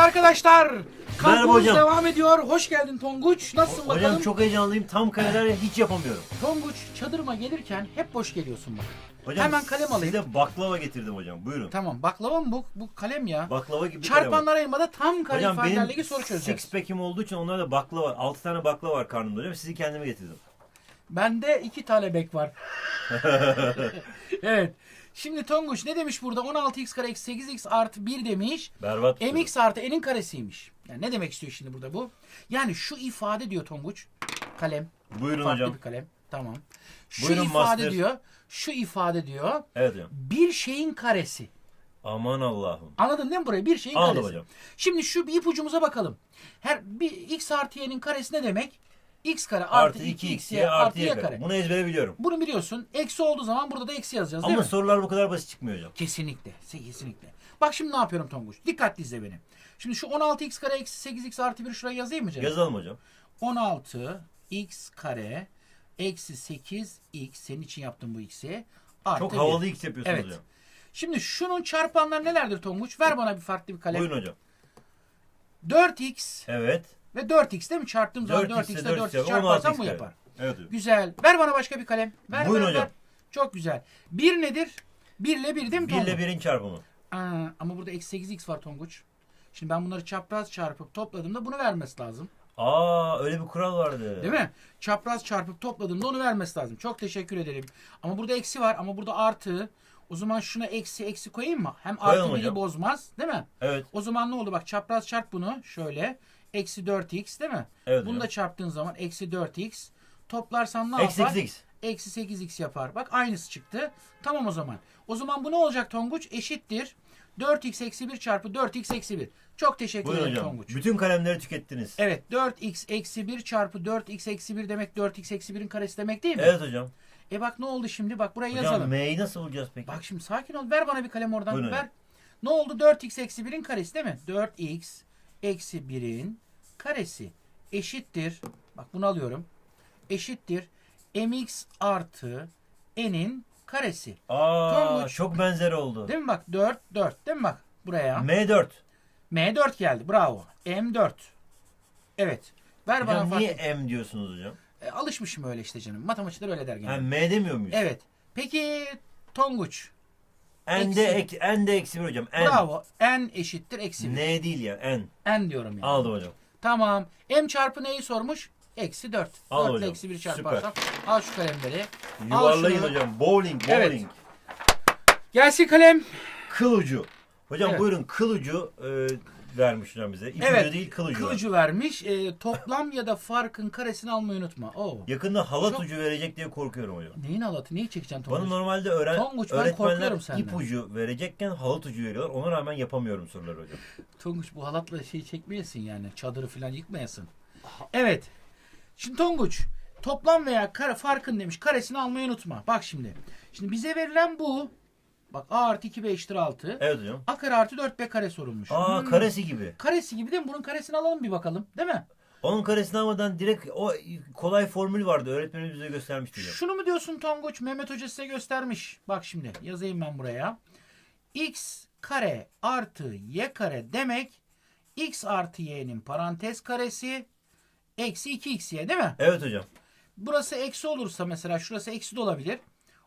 arkadaşlar. Merhaba hocam. devam ediyor. Hoş geldin Tonguç. Nasılsın bakalım? Hocam çok heyecanlıyım. Tam kaleler hiç yapamıyorum. Tonguç çadırıma gelirken hep boş geliyorsun bak. Hocam Hemen kalem alayım. Size baklava getirdim hocam. Buyurun. Tamam baklava mı bu? Bu kalem ya. Baklava gibi bir kalem. Çarpanlar ayırmada tam kare Hocam ifadelerle benim ilgili soru çözeceğiz. six pack'im olduğu için onlarda da baklava. 6 tane baklava var karnımda hocam. Sizi kendime getirdim. Bende iki tane bek var. evet. Şimdi Tonguç ne demiş burada? 16x kare eksi 8x artı 1 demiş. Berbat. bir mx artı n'in karesiymiş. Yani ne demek istiyor şimdi burada bu? Yani şu ifade diyor Tonguç. Kalem. Buyurun Farklı hocam. bir kalem. Tamam. Şu Buyurun ifade master. diyor. Şu ifade diyor. Evet hocam. Bir şeyin karesi. Aman Allah'ım. Anladın değil mi burayı? Bir şeyin Anladım karesi. hocam. Şimdi şu bir ipucumuza bakalım. Her bir x artı y'nin karesi ne demek? X kare artı, Artı 2 2 x x y y artı artı y kare. kare. Bunu ezbere biliyorum. Bunu biliyorsun. Eksi olduğu zaman burada da eksi yazacağız değil Ama mi? sorular bu kadar basit çıkmıyor hocam. Kesinlikle. Kesinlikle. Bak şimdi ne yapıyorum Tonguç? Dikkatli izle beni. Şimdi şu 16x kare eksi 8x artı 1 şuraya yazayım mı canım? Yazalım hocam. 16x kare eksi 8x senin için yaptım bu x'i. Artı Çok havalı x yapıyorsunuz Evet. hocam. Şimdi şunun çarpanları nelerdir Tonguç? Ver bana bir farklı bir kalem. Buyurun hocam. 4x Evet. Ve 4x değil mi? Çarptığım zaman 4 4x x ile 4 4x x çarparsam 16 bu yapar. Evet. Güzel. Ver bana başka bir kalem. Ver, Buyurun ver, hocam. ver. Çok güzel. 1 nedir? 1 ile 1 değil mi 1 Tonguç? ile 1'in çarpımı. Aa, ama burada eksi 8x var Tonguç. Şimdi ben bunları çapraz çarpıp topladığımda bunu vermesi lazım. Aa öyle bir kural vardı. Değil mi? Çapraz çarpıp topladığımda onu vermesi lazım. Çok teşekkür ederim. Ama burada eksi var ama burada artı. O zaman şuna eksi eksi koyayım mı? Hem Koyalım artı biri hocam. bozmaz değil mi? Evet. O zaman ne oldu? Bak çapraz çarp bunu şöyle. Eksi 4x değil mi? Evet Bunu hocam. da çarptığın zaman eksi 4x. Toplarsan ne Eksi yapar? x. Eksi 8x yapar. Bak aynısı çıktı. Tamam o zaman. O zaman bu ne olacak Tonguç? Eşittir. 4x eksi 1 çarpı 4x eksi 1. Çok teşekkür Buyurun ederim hocam. Tonguç. Bütün kalemleri tükettiniz. Evet 4x eksi 1 çarpı 4x eksi 1 demek 4x eksi 1'in karesi demek değil mi? Evet hocam. E bak ne oldu şimdi? Bak buraya Hocam yazalım. M'yi nasıl bulacağız peki? Bak şimdi sakin ol. Ver bana bir kalem oradan. Buyurun Ver. hocam. Ne oldu? 4x eksi 1'in karesi değil mi? 4x eksi 1'in karesi eşittir. Bak bunu alıyorum. Eşittir. mx artı n'in karesi. Aa Tonguç. çok benzer oldu. Değil mi bak? 4 4 değil mi bak? Buraya. M4. M4 geldi. Bravo. M4. Evet. Ver bana Hocam farklı. niye M diyorsunuz hocam? E, alışmışım öyle işte canım. Matematikler öyle der genelde. M demiyor muyuz? Evet. Peki Tonguç. N de, Eksi. ek, N de eksi bir hocam. N. Bravo. N eşittir eksi 1. N değil ya N. N diyorum yani. Aldım hocam. Tamam. M çarpı neyi sormuş? Eksi 4. Al 4 ile hocam. eksi 1 çarparsam. Al şu kalemleri. Al Yuvarlayın şunu. hocam. Bowling, Evet. bowling. Gelsin kalem. Kıl ucu. Hocam Evet. buyurun kıl ucu e, vermiş hocam bize. İpucu Evet. değil kıl ucu. var. Kılıcı vermiş. E, toplam ya da farkın karesini almayı unutma. Oo. Yakında halat Çok- ucu verecek diye korkuyorum hocam. Neyin alatı? Neyi çekeceksin Bana Tonguç? normalde öğren Tonguç, ben öğretmenler korkuyorum senden. ipucu verecekken halat ucu veriyorlar. Ona rağmen yapamıyorum soruları hocam. Tonguç bu halatla şey çekmeyesin yani. Çadırı falan yıkmayasın. Evet. Şimdi Tonguç toplam veya kare farkın demiş. Karesini almayı unutma. Bak şimdi. Şimdi bize verilen bu. Bak A artı 2B eşittir 6. Evet hocam. A kare artı 4B kare sorulmuş. Aa Hmm. karesi gibi. Karesi gibi değil mi? Bunun karesini alalım bir bakalım. Değil mi? Onun karesini almadan direkt o kolay formül vardı. Öğretmenimiz bize göstermişti hocam. Şunu mu diyorsun Tonguç? Mehmet Hoca size göstermiş. Bak şimdi yazayım ben buraya. X kare artı Y kare demek X artı Y'nin parantez karesi eksi 2XY değil mi? Evet hocam. Burası eksi olursa mesela şurası eksi de olabilir.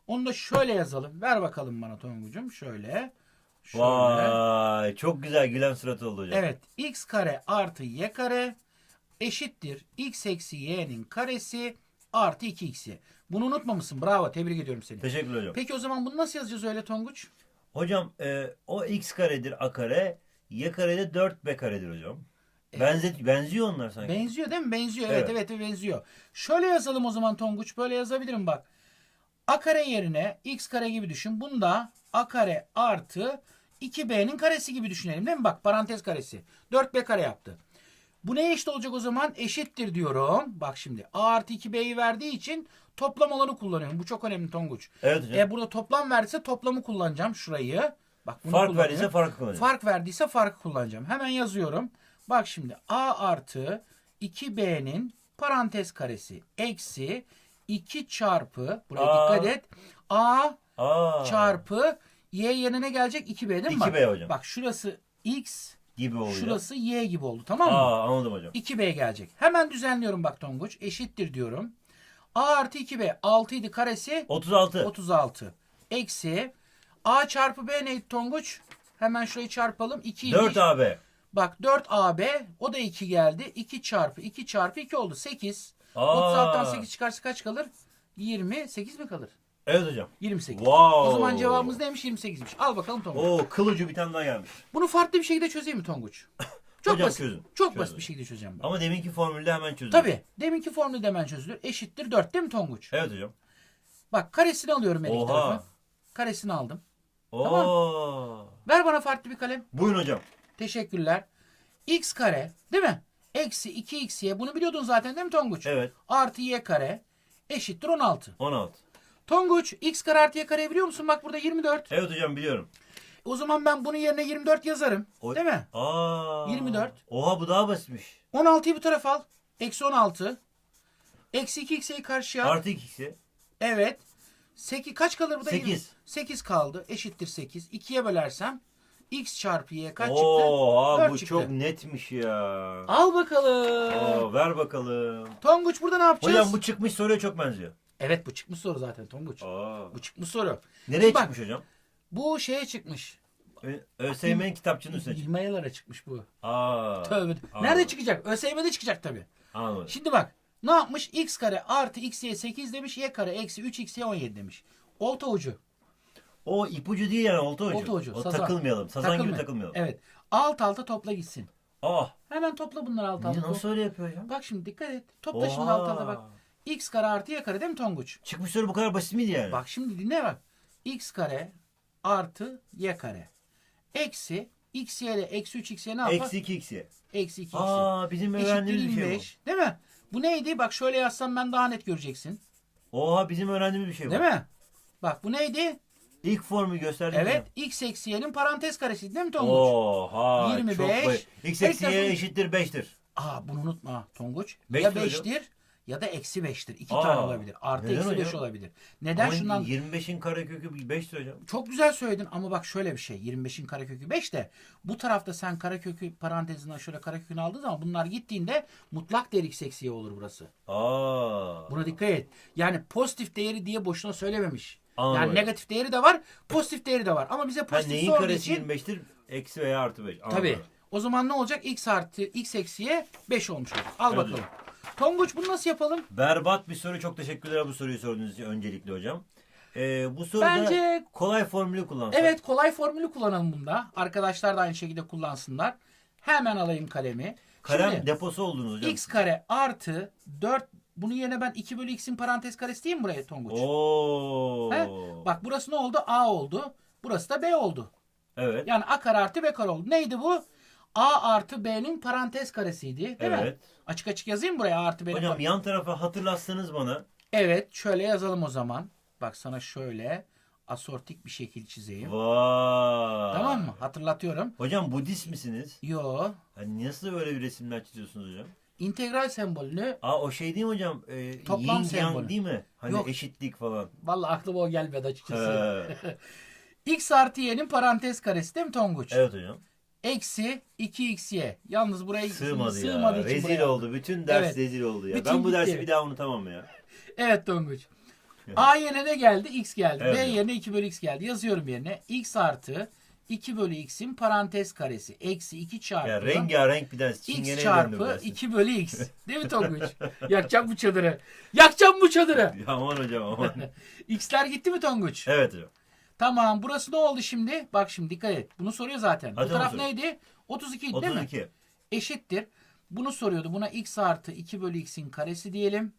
Onu da şöyle yazalım. Ver bakalım bana Tonguç'um. Şöyle. Şöyle. Vay çok güzel gülen suratı oldu hocam. Evet. X kare artı Y kare eşittir. X eksi Y'nin karesi artı 2XY. Bunu unutmamışsın. Bravo. Tebrik ediyorum seni. Teşekkürler hocam. Peki o zaman bunu nasıl yazacağız öyle Tonguç? Hocam e, o x karedir a kare. Y kare de 4b karedir hocam. Benzet, benziyor onlar sanki. Benziyor değil mi? Benziyor. Evet evet, Evet. benziyor. Şöyle yazalım o zaman Tonguç. Böyle yazabilirim bak. A kare yerine x kare gibi düşün. Bunda a kare artı 2b'nin karesi gibi düşünelim değil mi? Bak parantez karesi. 4b kare yaptı. Bu ne eşit olacak o zaman? Eşittir diyorum. Bak şimdi a artı 2b'yi verdiği için toplam olanı kullanıyorum. Bu çok önemli Tonguç. Evet hocam. E burada toplam verdiyse toplamı kullanacağım şurayı. Bak bunu Fark verdiyse farkı kullanacağım. Fark verdiyse farkı kullanacağım. Hemen yazıyorum. Bak şimdi a artı 2b'nin parantez karesi eksi 2 çarpı buraya Aa. dikkat et. a Aa. çarpı y yerine gelecek 2b değil mi? 2B bak? hocam. Bak şurası x gibi oluyor. Şurası y gibi oldu tamam mı? Aa anladım hocam. 2b gelecek. Hemen düzenliyorum bak Tonguç. Eşittir diyorum. a artı 2b 6 idi karesi 36. 36. Eksi a çarpı b neydi Tonguç? Hemen şurayı çarpalım. 2 4 AB. Bak 4ab o da 2 geldi. 2 çarpı 2 çarpı 2 oldu. 8. Aa. 36'dan 8 çıkarsa kaç kalır? 28 mi kalır? Evet hocam. 28. Wow. O zaman cevabımız neymiş? 28'miş. Al bakalım Tonguç. Oo kılıcı bir tane daha gelmiş. Bunu farklı bir şekilde çözeyim mi Tonguç? Çok Hocam basit. çözün. Çok Çözün. basit bir şekilde çözeceğim. Ben. Ama deminki formülde hemen çözdüm. Tabii. Deminki formülü de hemen çözülür. Eşittir 4 değil mi Tonguç? Evet hocam. Bak karesini alıyorum her iki Oha. tarafı. Karesini aldım. Oo. Ver bana farklı bir kalem. Buyurun hocam. Teşekkürler. X kare değil mi? Eksi 2xy. Bunu biliyordun zaten değil mi Tonguç? Evet. Artı y kare eşittir 16. 16. Tonguç x kare artı y kareyi biliyor musun? Bak burada 24. Evet hocam biliyorum. O zaman ben bunun yerine 24 yazarım. O- Değil mi? Aa. 24. Oha bu daha basitmiş. 16'yı bu tarafa al. Eksi 16. Eksi 2x'yi karşıya al. Artı ikisi. Evet. 8 kaç kalır burada? Sekiz. 8 kaldı. Eşittir 8. 2'ye bölersem x çarpı y kaç çıktı? Oo, Dört bu çıktı. çok netmiş ya. Al bakalım. Oo, ver bakalım. Tonguç burada ne yapacağız? Hocam bu çıkmış soruya çok benziyor. Evet bu çıkmış soru zaten Tonguç. Aa. Bu çıkmış soru. Nereye Bak, çıkmış hocam? Bu şeye çıkmış. ÖSYM'nin kitapçının üstüne çıkmış. İlmayalara çıkmış bu. Aa. Tövbe. Anladım. Nerede çıkacak? ÖSYM'de çıkacak tabii. Anladım. Şimdi bak. Ne yapmış? X kare artı xy 8 demiş. Y kare eksi 3xy 17 demiş. Olta ucu. O ipucu değil yani olta ucu. Olta ucu. O sazan. takılmayalım. Sazan gibi Takılmayalım. Evet. Alt alta topla gitsin. Ah. Hemen topla bunları alt Niye, alta. nasıl öyle yapıyor hocam? Bak şimdi dikkat et. Topla şimdi Oha. alt alta bak. X kare artı y kare değil mi Tonguç? Çıkmış soru bu kadar basit miydi yani? Bak şimdi dinle bak. X kare artı y kare. Eksi xy ile eksi 3xy ne yapar? Eksi 2 x'i. Eksi 2 xy. Aa bizim öğrendiğimiz bir şey 25. Değil mi? Bu neydi? Bak şöyle yazsam ben daha net göreceksin. bu. Oha bizim öğrendiğimiz bir şey bu. Değil mi? Bak bu neydi? İlk formu gösterdiğimiz Evet. X eksi y'nin parantez karesi değil mi Tonguç? Oha. 25. Çok basit. X eksi y eşittir 5'tir. Aa bunu unutma Tonguç. Beş ya mi hocam? 5'tir ya da eksi 5'tir. İki Aa, tane olabilir. Artı neden eksi 5 hocam? olabilir. Neden şundan 25'in karekökü 5'tir hocam. Çok güzel söyledin ama bak şöyle bir şey. 25'in karekökü 5 de bu tarafta sen karekökü parantezinden şöyle karekökünü aldığın zaman bunlar gittiğinde mutlak değer x eksi y olur burası. Aa. Buna dikkat et. Yani pozitif değeri diye boşuna söylememiş. Anladım. Yani negatif değeri de var, pozitif değeri de var. Ama bize pozitif neyin sorduğu karesi için 25'tir? Eksi veya artı 5. tabii. O zaman ne olacak? x artı x eksiye 5 olmuş olur. Al Evet bakalım. Tonguç bunu nasıl yapalım? Berbat bir soru. Çok teşekkürler bu soruyu sorduğunuz için öncelikle hocam. Ee, bu soruda Bence- kolay formülü kullansak. Evet kolay formülü kullanalım bunda. Arkadaşlar da aynı şekilde kullansınlar. Hemen alayım kalemi. Kalem Şimdi- deposu oldunuz hocam. x kare artı 4 bunun yerine ben 2 bölü x'in parantez karesi diyeyim mi buraya Tonguç? Oo. He? Bak burası ne oldu? A oldu. Burası da B oldu. Evet. Yani A kare artı B kare oldu. Neydi bu? A artı B'nin parantez karesiydi. Değil mi? Evet. Açık açık yazayım buraya A artı B'nin Hocam yan tarafa hatırlatsanız bana. Evet şöyle yazalım o zaman. Bak sana şöyle asortik bir şekil çizeyim. Vay. Tamam mı? Hatırlatıyorum. Hocam Budist misiniz? Yo. Hani nasıl böyle bir resimler çiziyorsunuz hocam? İntegral sembolünü Aa o şey değil mi hocam? Ee, Toplam yin sembolü. değil mi? Hani Yok. eşitlik falan. vallahi aklıma o gelmedi açıkçası. X artı y'nin parantez karesi değil mi Tonguç? evet hocam. Eksi 2xy. Yalnız buraya Sığmadı, sığmadığı ya. Rezil buraya- oldu. Bütün ders Evet. rezil oldu ya. Bütün ben bu dersi gitti. bir daha unutamam ya. Evet Tonguç. A yerine ne geldi? X geldi. Evet. B yerine 2 bölü x geldi. Yazıyorum yerine. X artı 2 bölü x'in parantez karesi. Eksi 2 çarpı. Ya rengarenk bir ders. X çarpı bu ders. 2 bölü x. Değil mi Tonguç? Yakacağım bu çadırı. Yakacağım bu çadırı. Aman hocam aman. X'ler gitti mi Tonguç? evet hocam. Tamam. Burası ne oldu şimdi? Bak şimdi dikkat et. Bunu soruyor zaten. Hadi bu taraf soruyor. neydi? 32 idi değil mi? 32. Eşittir. Bunu soruyordu. Buna x artı 2 bölü x'in karesi diyelim.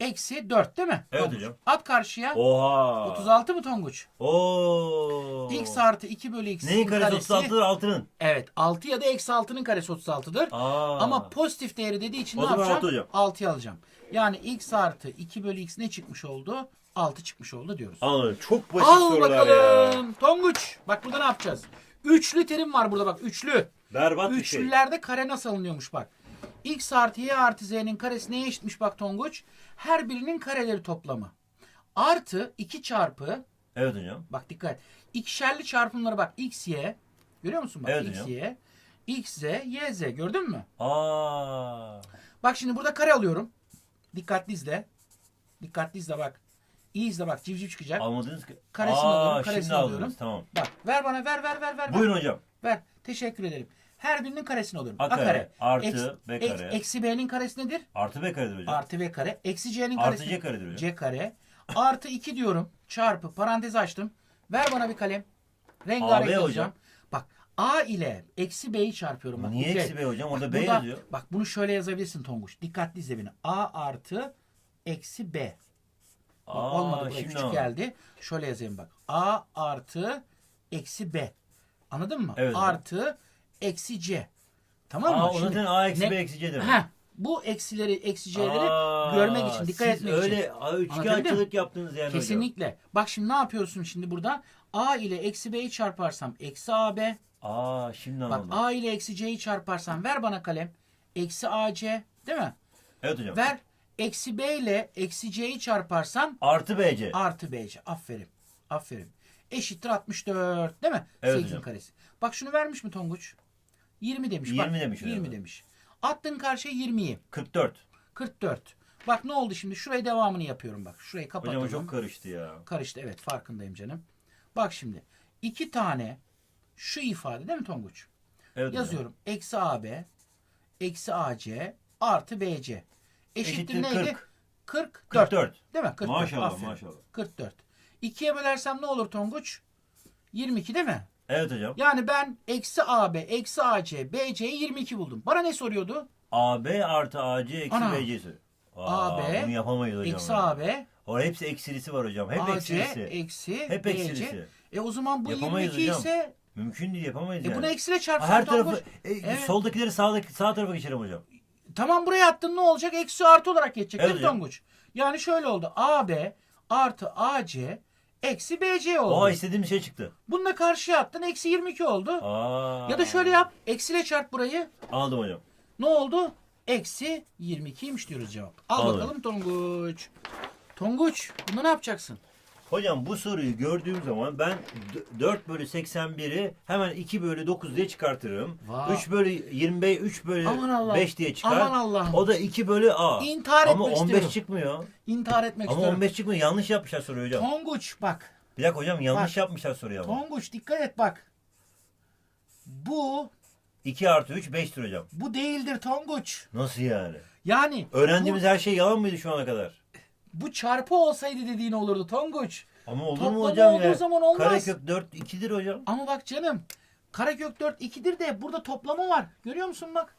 Eksi 4 değil mi? Evet Tonguç? hocam. At karşıya. Oha. 36 mı Tonguç? Oo. X artı 2 bölü x'in Neyin karesi karesi. 36'dır altının? Evet 6 ya da eksi 6'nın karesi 36'dır. Aa. Ama pozitif değeri dediği için O ne zaman yapacağım? altı hocam. 6'yı alacağım. Yani x artı 2 bölü x ne çıkmış oldu? 6 çıkmış oldu diyoruz. Anladım. Çok basit Al sorular bakalım. ya. Tonguç. Bak burada ne yapacağız? Üçlü terim var burada bak. Üçlü. Berbat bir şey. Üçlülerde kare nasıl alınıyormuş bak. X artı Y artı Z'nin karesi neye eşitmiş bak Tonguç? Her birinin kareleri toplamı. Artı 2 çarpı Evet hocam. bak dikkat. İkişerli çarpımları bak X, Y. Görüyor musun bak Evet X, hocam. Y. X, Z, Y, Z. Gördün mü? Aa. Bak şimdi burada kare alıyorum. Dikkatli izle. Dikkatli izle bak. İyi izle bak civciv çıkacak. Almadınız ki. Karesini Aa, alıyorum, karesini şimdi alıyorum. aldınız. Tamam. Bak ver bana ver ver ver ver. Buyurun hocam. Ver. Teşekkür ederim. Her birinin karesini alıyorum. A kare, artı B eks- kare. eksi B'nin karesi nedir? Artı B karedir hocam. Artı B kare. Eksi C'nin Artı karesi. C karedir hocam. C kare. Artı 2 diyorum. Çarpı parantez açtım. Ver bana bir kalem. Rengarenk hocam. yazacağım. Bak A ile eksi B'yi çarpıyorum. Bak, Niye bu C. eksi B hocam? Orada Bak, B burada- yazıyor. Bak bunu şöyle yazabilirsin Tonguç. Dikkatli izle beni. A artı eksi B. Bak, Aa, olmadı buraya küçük anladım. geldi. Şöyle yazayım bak. A artı eksi B. Anladın mı? Evet. Artı eksi C. Tamam mı? Aa, o zaten A eksi ne- B eksi C demek. Heh, bu eksileri eksi C'leri Aa, görmek için, dikkat siz etmek için. öyle Anlatabildim üçkağıtçılık yaptınız yani hocam. Kesinlikle. Bak şimdi ne yapıyorsun şimdi burada? A ile eksi B'yi çarparsam eksi AB. Aa şimdi Bak anladım. A ile eksi C'yi çarparsam ver bana kalem. Eksi AC değil mi? Evet hocam. Ver. Eksi B ile eksi C'yi çarparsam Artı BC. artı BC. Aferin. Aferin. Eşittir 64 değil mi? Evet 8'in hocam. karesi. Bak şunu vermiş mi Tonguç? 20 demiş. 20 Bak, demiş 20 hocam. demiş. Attın karşıya 20'yi. 44. 44. Bak ne oldu şimdi? Şuraya devamını yapıyorum bak. Şurayı Hocam kapatalım. o çok karıştı ya. Karıştı evet farkındayım canım. Bak şimdi. iki tane şu ifade değil mi Tonguç? Evet hocam. Yazıyorum. Eksi AB eksi AC artı BC. Eşittir, Eşittir neydi? 40. 44. 44. Değil mi? 44. Maşallah, Aferin. maşallah. 44. 2'ye bölersem ne olur Tonguç? 22 değil mi? Evet hocam. Yani ben eksi AB, eksi AC, BC'yi 22 buldum. Bana ne soruyordu? AB artı AC eksi Ana. BC'si. Aa, AB, bunu yapamayız hocam. Eksi. AB, O hepsi eksilisi var hocam. Hep AC, eksilisi. eksi Hep BC. eksilisi. E o zaman bu Yapamayız 22 hocam. ise Mümkün değil yapamayız e yani. bunu eksiyle çarpsam Her tarafı e, Evet. soldakileri sağdaki sağ tarafa geçelim hocam. Tamam buraya attın ne olacak? Eksi artı olarak geçecek Evet değil mi. Tonguç? Yani şöyle oldu. AB artı AC eksi BC oldu. Oha istediğim şey çıktı. Bunu da karşıya attın. Eksi 22 oldu. Aa. Ya da şöyle yap. Eksiyle çarp burayı. Aldım hocam. Ne oldu? Eksi 22'ymiş diyoruz cevap. Al Aldım. bakalım Tonguç. Tonguç bunu ne yapacaksın? Hocam bu soruyu gördüğüm zaman ben d- 4 bölü 81'i hemen 2 bölü 9 diye çıkartırım. Vay. 3 bölü 25, 3 bölü Aman Allah'ım. 5 diye çıkar. Aman Allah'ım. O da 2 bölü A. İntihar Ama etmek 15 istiyorum. çıkmıyor. İntihar etmek Ama istiyorum. 15 çıkmıyor. Yanlış yapmışlar soruyu hocam. Tonguç bak. Bir dakika hocam yanlış Bak. yapmışlar soruyu ama. Tonguç dikkat et bak. Bu 2 artı 3 5'tir hocam. bu değildir Tonguç. Nasıl yani? Yani Öğrendiğimiz her şey yalan mıydı şu ana kadar? Bu, çarpı olsaydı dediğin olurdu Tonguç. Ama olur Toplama mu hocam olduğu ya? zaman olmaz. Karekök 4 2'dir hocam. Ama bak canım karekök 4 2'dir de burada toplama var. Görüyor musun bak?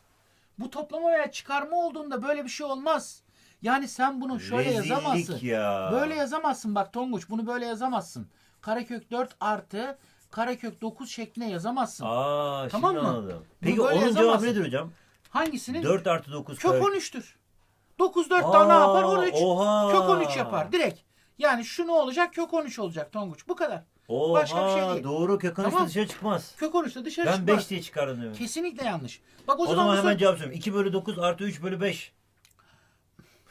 Bu toplama veya çıkarma olduğunda böyle bir şey olmaz. Yani sen bunu şöyle Rezillik yazamazsın. ya. Böyle yazamazsın bak Tonguç bunu böyle yazamazsın. Karekök 4 artı karekök 9 şeklinde yazamazsın. Aa, Tamam şimdi mı? anladım. Peki böyle onun cevabı yazamazsın. nedir hocam? Hangisini? 4 artı 9 Kök kare- 13'tür. 9 4 Aa, daha ne yapar? 13. oha. Kök 13 yapar direkt. Yani şu ne olacak? Kök 13 olacak Tonguç. Bu kadar. Oha, Başka bir şey değil. Doğru kök 13 Tamam. dışarı çıkmaz. Kök 13 de dışarı Ben çıkmaz. 5 diye çıkardım demin. Kesinlikle yanlış. Bak o, O zaman, zaman bu hemen cevap söyleyeyim. 2 bölü 9 artı 3 bölü 5.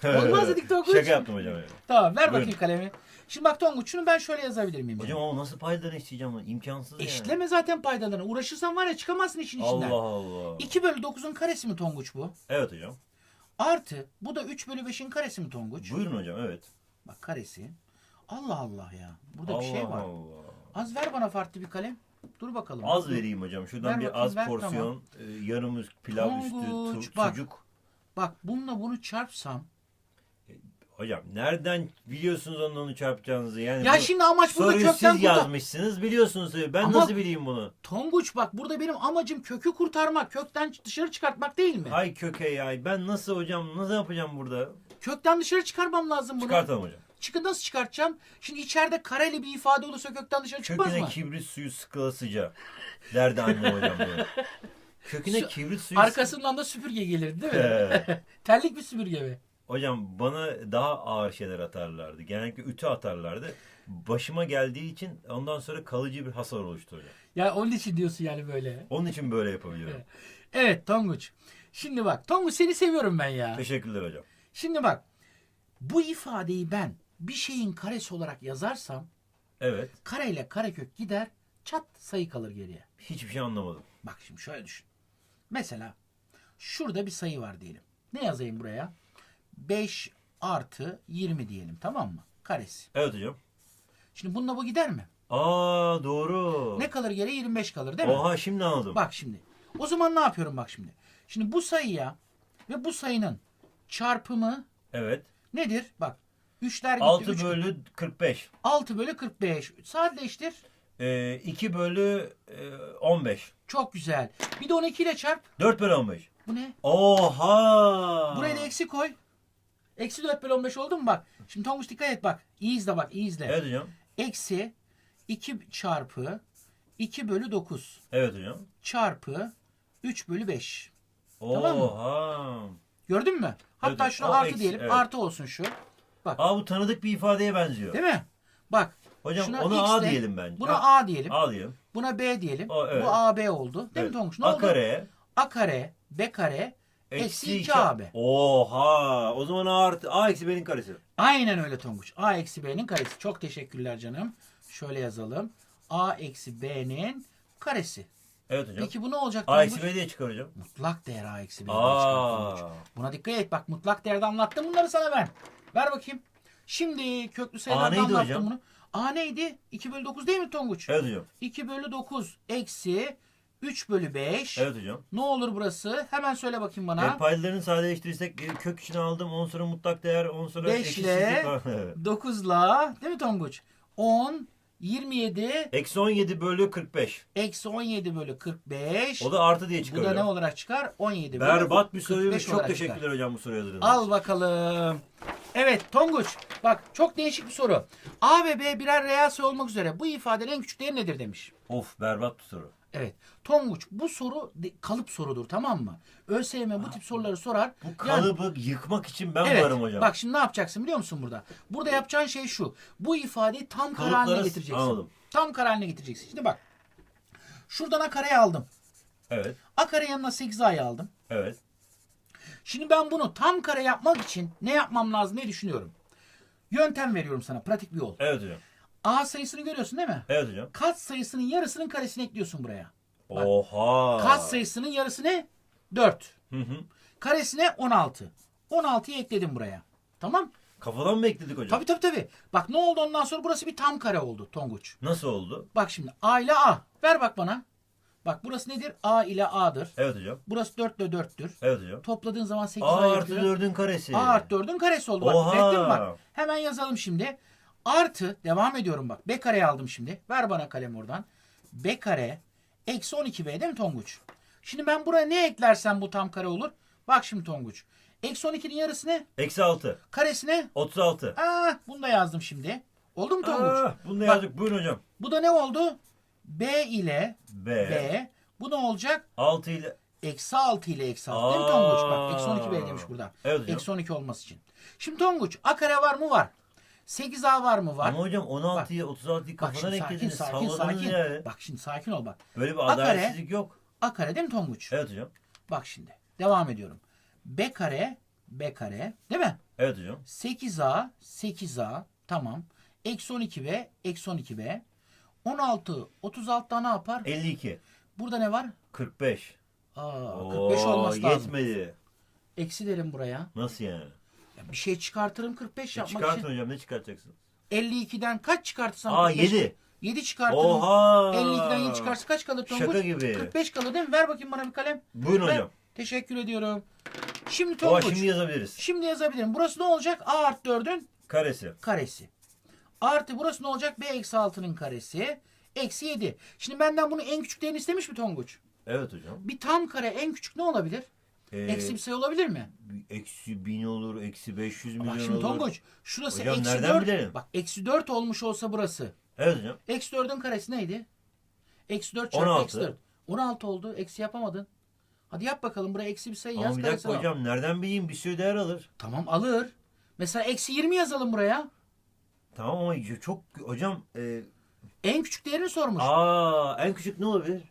Olmaz dedik Tonguç. Şaka yaptım hocam. Tamam ver Buyurun. bakayım kalemi. Şimdi bak Tonguç şunu ben şöyle yazabilir miyim? Hocam ama nasıl paydadan isteyeceğim bunu? İmkansız yani. Eşitleme zaten paydalarını. Uğraşırsan var ya çıkamazsın işin içinden. Allah Allah. 2 bölü 9'un karesi mi Tonguç bu? Evet hocam. Artı bu da 3 bölü 5'in karesi mi Tonguç? Buyurun hocam evet. Bak karesi. Allah Allah ya. Burada Allah bir şey var. Allah. Az ver bana farklı bir kalem. Dur bakalım. Az vereyim hocam. Şuradan Ver bir bakayım, az ver, porsiyon. e, yarım pilav üstü Tonguç, tu- bak. sucuk. Bak bununla bunu çarpsam. Hocam nereden biliyorsunuz onun onu çarpacağınızı? Yani Ya bu şimdi amaç burada kökten siz kurtar. yazmışsınız biliyorsunuz. Ben Ama- nasıl bileyim bunu? Tonguç bak burada benim amacım kökü kurtarmak. Kökten dışarı çıkartmak değil mi? Hay köke ya. Ben nasıl hocam nasıl yapacağım burada? Kökten dışarı çıkarmam lazım bunu. Çıkartalım hocam. Çıkı nasıl çıkartacağım? Şimdi içeride kareli bir ifade olursa kökten dışarı çıkmaz Köküne mı? kibrit suyu sıkılasıca. Derdi annem hocam bunu. Köküne Su- kibrit suyu Arkasından da süpürge gelir değil mi? Terlik bir süpürge mi? Hocam bana daha ağır şeyler atarlardı. Genellikle ütü atarlardı. Başıma geldiği için ondan sonra kalıcı bir hasar oluştu hocam. Ya onun için diyorsun yani böyle. Onun için böyle yapabiliyorum. Evet Tonguç. Şimdi bak Tonguç seni seviyorum ben ya. Teşekkürler hocam. Şimdi bak bu ifadeyi ben bir şeyin karesi olarak yazarsam Evet. kareyle karekök gider çat sayı kalır geriye. Hiçbir şey anlamadım. Bak şimdi şöyle düşün. Mesela şurada bir sayı var diyelim. Ne yazayım buraya? 5 artı 20 diyelim tamam mı? Karesi. Evet hocam. Şimdi bununla bu gider mi? Aa doğru. Ne kalır geriye? 25 kalır değil mi? Oha şimdi anladım. Bak şimdi. O zaman ne yapıyorum bak şimdi. Şimdi bu sayıya ve bu sayının çarpımı Evet. nedir? Bak 3'ler gitti. 6 üç- bölü 45. 6 bölü 45. Sadeleştir. Ee, 2 bölü e, 15. Çok güzel. Bir de 12 ile çarp. 4 bölü 15. Bu ne? Oha. Buraya da eksi koy. Eksi 4 bölü 15 oldu mu bak. Şimdi Tonguç dikkat et bak. İyi izle bak iyi izle. Evet hocam. Eksi 2 çarpı 2 bölü 9 Evet hocam. çarpı 3 bölü 5. Tamam mı? Oha. Gördün mü? Hatta Evet, şuna o artı eksi, diyelim. evet. Artı olsun şu. Aa bu tanıdık bir ifadeye benziyor. Değil mi? Bak. Hocam şuna ona X A de, diyelim bence. Buna Ha, A diyelim. A diyelim. Buna B diyelim. O, evet. Bu AB oldu. Değil Evet. mi Tonguç? Ne A oldu? kare A kare, B kare, eksi 2 iki- AB. Oha. O zaman A artı A eksi B'nin karesi. Aynen öyle Tonguç. A eksi B'nin karesi. Çok teşekkürler canım. Şöyle yazalım. A eksi B'nin karesi. Evet hocam. Peki bu ne olacak A eksi B diye çıkar hocam. Mutlak değer A eksi Aa. çıkar Tonguç. Buna dikkat et. Bak mutlak değerde anlattım bunları sana ben. Ver bakayım. Şimdi köklü sayılarda anlattım hocam? bunu. A neydi? 2 bölü 9 değil mi Tonguç? Evet hocam. 2 bölü 9 eksi 3 bölü 5. Evet hocam. Ne olur burası? Hemen söyle bakayım bana. E, paydalarını sadeleştirirsek e, kök içine aldım. 10 sonra mutlak değer. 10 sonra Beşle- eşitsizlik var. Evet. 9'la değil mi Tonguç? 10, 27, Eksi 17 bölü 45. eksi 17 bölü 45. O da artı diye Bu çıkıyor. da ne olarak çıkar? 17 bölü Berbat bir 45 soruymuş. Çok teşekkürler çıkar. hocam bu soruyu hazırladığınız Al bakalım. Evet Tonguç bak çok değişik bir soru. A ve B birer reel sayı olmak üzere bu ifadenin en küçük değeri nedir demiş. Of berbat bir soru. Evet. Tonguç bu soru kalıp sorudur tamam mı? ÖSYM bu tip soruları sorar. Bu Yani- kalıbı yıkmak için ben Evet. varım hocam. Bak şimdi ne yapacaksın biliyor musun burada? Burada yapacağın şey şu. Bu ifadeyi tam Kalıpları- haline getireceksin. Anladım. Tam kare haline getireceksin. Şimdi bak. Şuradan a kareyi aldım. Evet. A kare yanına 8a'yı aldım. Evet. Şimdi ben bunu tam kare yapmak için ne yapmam lazım diye düşünüyorum. Yöntem veriyorum sana. Pratik bir yol. Evet hocam. A sayısını görüyorsun değil mi? Evet hocam. Kat sayısının yarısının karesini ekliyorsun buraya. Bak. Oha. Kat sayısının yarısı ne? 4. Hı hı. Karesine 16. 16'yı ekledim buraya. Tamam? Kafadan mı ekledik hocam? Tabii tabii tabii. Bak ne oldu ondan sonra burası bir tam kare oldu Tonguç. Nasıl oldu? Bak şimdi A ile A. Ver bak bana. Bak burası nedir? A ile A'dır. Evet hocam. Burası 4 ile 4'tür. Evet hocam. Topladığın zaman 8 A artı yapıyor. 4'ün karesi. A artı 4'ün karesi oldu. Bak Oha. bak. Hemen yazalım şimdi. Artı devam ediyorum bak. B kareyi aldım şimdi. Ver bana kalem oradan. B kare eksi 12B değil mi Tonguç? Şimdi ben buraya ne eklersem bu tam kare olur. Bak şimdi Tonguç. Eksi 12'nin yarısı ne? Eksi 6. Karesine. 36. Aa, bunu da yazdım şimdi. Oldu mu Tonguç? Aa, bunu da Bak, yazdık. Buyurun hocam. Bu da ne oldu? B ile B. B. Bu ne olacak? 6 ile. Eksi 6 ile eksi 6 değil mi. Tonguç? Bak eksi 12 B demiş burada. Evet hocam. Eksi 12 olması için. Şimdi Tonguç A kare var mı? Var. 8A var mı? Var. Ama hocam 16'yı 36'yı Bak kafadan şimdi sakin sakin sakin. yani. Bak şimdi sakin ol bak. Böyle bir adaletsizlik yok. A kare değil mi Tonguç? Evet hocam. Bak şimdi. Devam ediyorum. B kare B kare değil mi? Evet hocam. 8A 8A tamam. Eksi 12B eksi 12B. 16 36'da ne yapar? 52. Burada ne var? 45. Aa, Oo, 45 olması lazım. Yetmedi. Eksi derim buraya. Nasıl yani? Ya bir şey çıkartırım 45 E, yapmak çıkartın için. hocam ne çıkartacaksın? 52'den kaç çıkartırsam? Aa 45 7. 7 çıkartırım. Oha. 52'den 7 çıkarsa kaç kalır Tonguç? Şaka gibi. 45 kalır değil mi? Ver bakayım bana bir kalem. Buyurun Ver. hocam. Teşekkür ediyorum. Şimdi Oha Tonguç. şimdi yazabiliriz. Şimdi yazabilirim. Burası ne olacak? A artı 4'ün Karesi. karesi. Artı burası ne olacak? B eksi 6'nın karesi. Eksi 7. Şimdi benden bunu en küçük değerini istemiş mi Tonguç? Evet hocam. Bir tam kare en küçük ne olabilir? Ee, Eksi bir sayı olabilir mi? Eksi 1000 olur, eksi 500 milyon Bak şimdi olur. Tonguç şurası Hocam eksi nereden 4. bilelim? Bak eksi 4 olmuş olsa burası. Evet hocam. Eksi 4'ün karesi neydi? Eksi 4 çarpı 16. eksi 4. 16 oldu. Eksi yapamadın. Hadi yap bakalım. Buraya eksi bir sayı Ama yaz. bir dakika al. hocam nereden bileyim bir sürü değer alır. Tamam alır. Mesela eksi 20 yazalım buraya. Tamam ama çok hocam e, En küçük değerini sormuş. aa en küçük ne olabilir?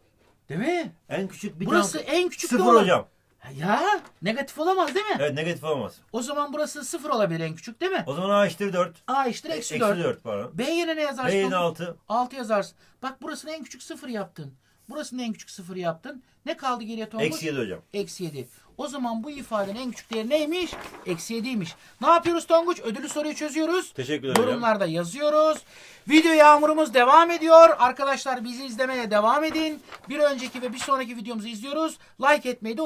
Değil mi? En küçük bir burası en küçük ne sıfır hocam. Ya negatif olamaz değil mi? Evet negatif olamaz. O zaman burası sıfır olabilir en küçük değil mi? O zaman A eşittir 4. A eşittir eksi 4. Eksi 4 pardon. B yerine ne yazarsın? B yerine oğlum? 6. 6 yazarsın. Bak burasını en küçük sıfır yaptın. Burasının en küçük sıfırı yaptın. Ne kaldı geriye Tonguç? Eksi 7 hocam. Eksi 7. O zaman bu ifadenin en küçük değeri neymiş? Eksi 7'ymiş. Ne yapıyoruz Tonguç? Ödülü soruyu çözüyoruz. Teşekkürler hocam. Yorumlarda yazıyoruz. Video yağmurumuz devam ediyor. Arkadaşlar bizi izlemeye devam edin. Bir önceki ve bir sonraki videomuzu izliyoruz. Like etmeyi de